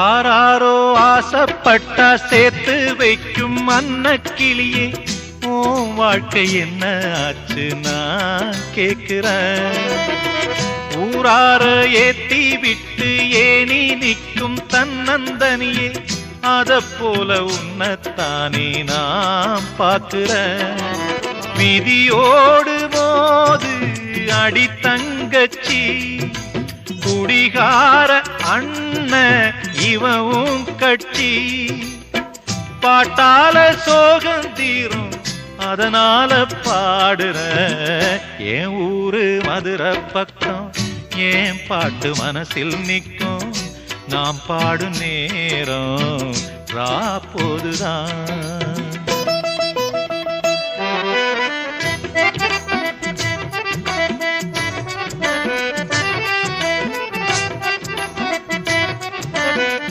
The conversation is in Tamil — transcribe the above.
ஆராரோ ஆசைப்பட்டா சேர்த்து வைக்கும் அன்ன கிளியே உன் வாழ்க்கை என்ன ஆச்சு நான் கேட்கிறேன். ஊரார ஏத்தி விட்டு ஏனி நிற்கும் தன்னந்தனியே. அத போல உன்னத்தானே நான் பார்க்கிறேன். விதியோடு போது அடி தங்கச்சி குடிகார அண்ண இவவும் கட்சி பாட்டால சோகம் தீரும் அதனால பாடுற. என் ஊரு மதுரை பக்கம் ஏன் பாட்டு மனசில் நிற்கும். நாம் பாடும் நேரம் ரா போதுதான்